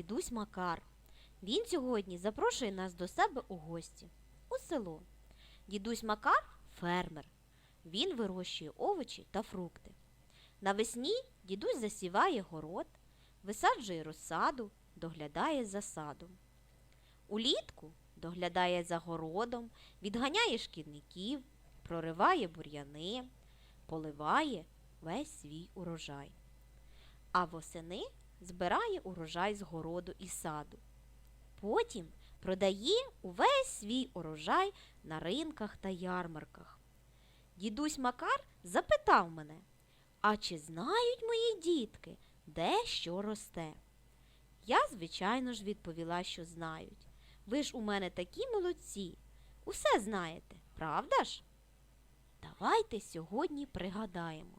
дідусь Макар. Він сьогодні запрошує нас до себе у гості у село. Дідусь Макар фермер. Він вирощує овочі та фрукти. Навесні дідусь засіває город, висаджує розсаду, доглядає за садом. Улітку доглядає за городом, відганяє шкідників, прориває бур'яни, поливає весь свій урожай. А восени збирає урожай з городу і саду. Потім продає увесь свій урожай на ринках та ярмарках. Дідусь Макар запитав мене, а чи знають мої дітки, де що росте? Я, звичайно ж, відповіла, що знають. Ви ж у мене такі молодці, усе знаєте, правда ж? Давайте сьогодні пригадаємо.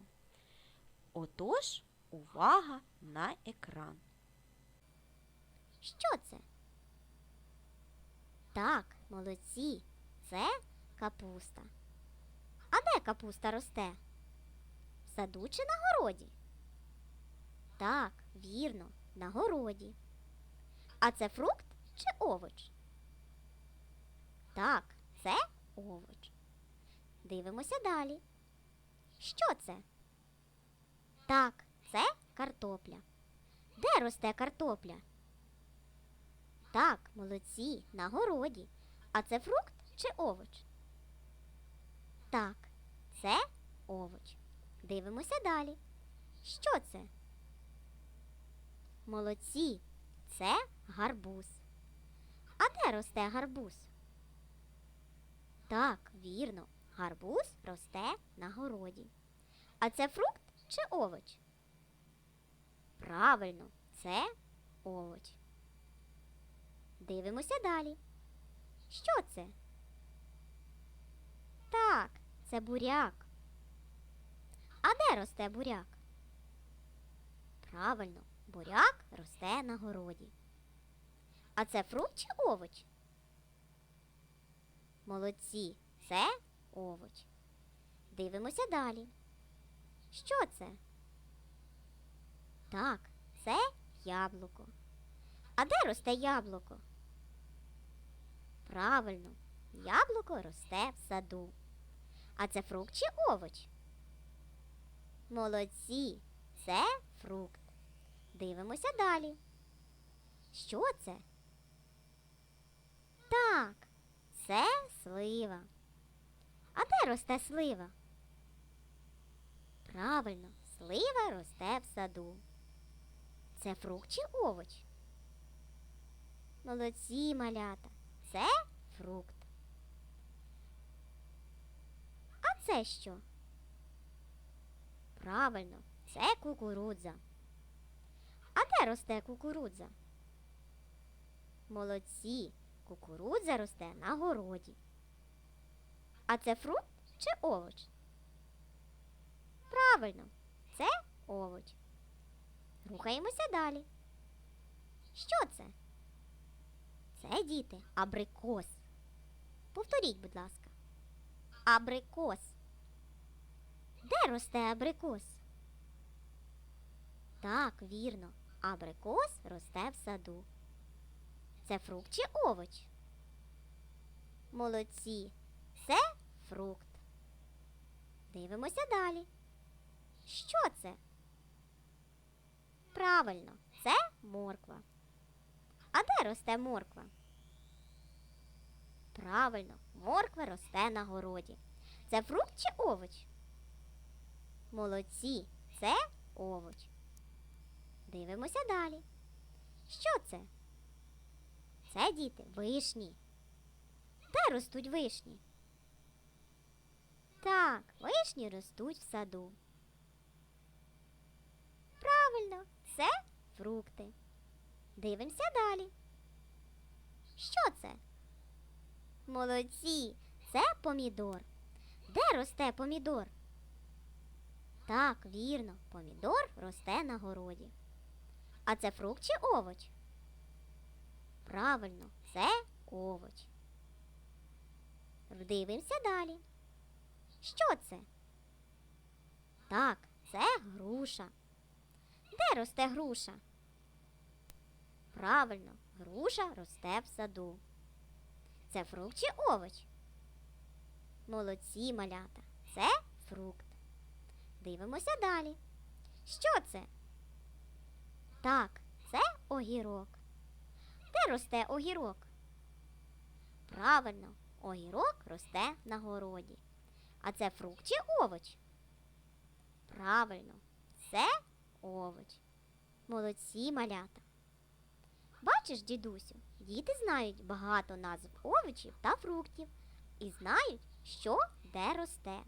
Отож, увага на екран. Що це? Так, молодці, це капуста. А де капуста росте? В саду чи на городі? Так, вірно, на городі. А це фрукт чи овоч? Так, це овоч. Дивимося далі. Що це? Так, це картопля. Де росте картопля? Так, молодці, на городі. А це фрукт чи овоч? Так, це овоч. Дивимося далі. Що це? Молодці, це гарбуз. А де росте гарбуз? Так, вірно, гарбуз росте на городі. А це фрукт чи овоч? Правильно, це овоч. Дивимося далі. Що це? Так, це буряк. А де росте буряк? Правильно, буряк росте на городі. А це фрукт чи овоч? Молодці, це овоч. Дивимося далі. Що це? Так, це яблуко. А де росте яблуко? Правильно, яблуко росте в саду. А це фрукт чи овоч? Молодці, це фрукт. Дивимося далі. Що це? Так, це слива. А де росте слива? Правильно, слива росте в саду. Це фрукт чи овоч? Молодці малята. Це фрукт. А це що? Правильно, це кукурудза. А де росте кукурудза? Молодці, кукурудза росте на городі. А це фрукт чи овоч? Правильно, це овоч. Рухаємося далі. Що це? Це діти абрикос. Повторіть, будь ласка. Абрикос. Де росте абрикос? Так, вірно. Абрикос росте в саду. Це фрукт чи овоч? Молодці. Це фрукт. Дивимося далі. Що це? Правильно, це морква. А де росте морква? Правильно, морква росте на городі. Це фрукт чи овоч? Молодці, це овоч. Дивимося далі. Що це? Це діти вишні. Де ростуть вишні? Так, вишні ростуть в саду. Правильно, це фрукти. Дивимося далі. Що це? Молодці, це помідор. Де росте помідор? Так, вірно, помідор росте на городі. А це фрукт чи овоч? Правильно, це овоч. Дивимося далі. Що це? Так, це груша. Де росте груша? Правильно, груша росте в саду. Це фрукт чи овоч? Молодці, малята. Це фрукт. Дивимося далі. Що це? Так, це огірок. Де росте огірок? Правильно, огірок росте на городі. А це фрукт чи овоч? Правильно, це овоч. Молодці малята. Бачиш, дідусю, діти знають багато назв овочів та фруктів і знають, що де росте.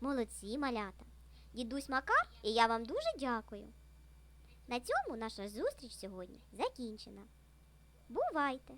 Молодці малята. Дідусь Макар і я вам дуже дякую. На цьому наша зустріч сьогодні закінчена. Бувайте!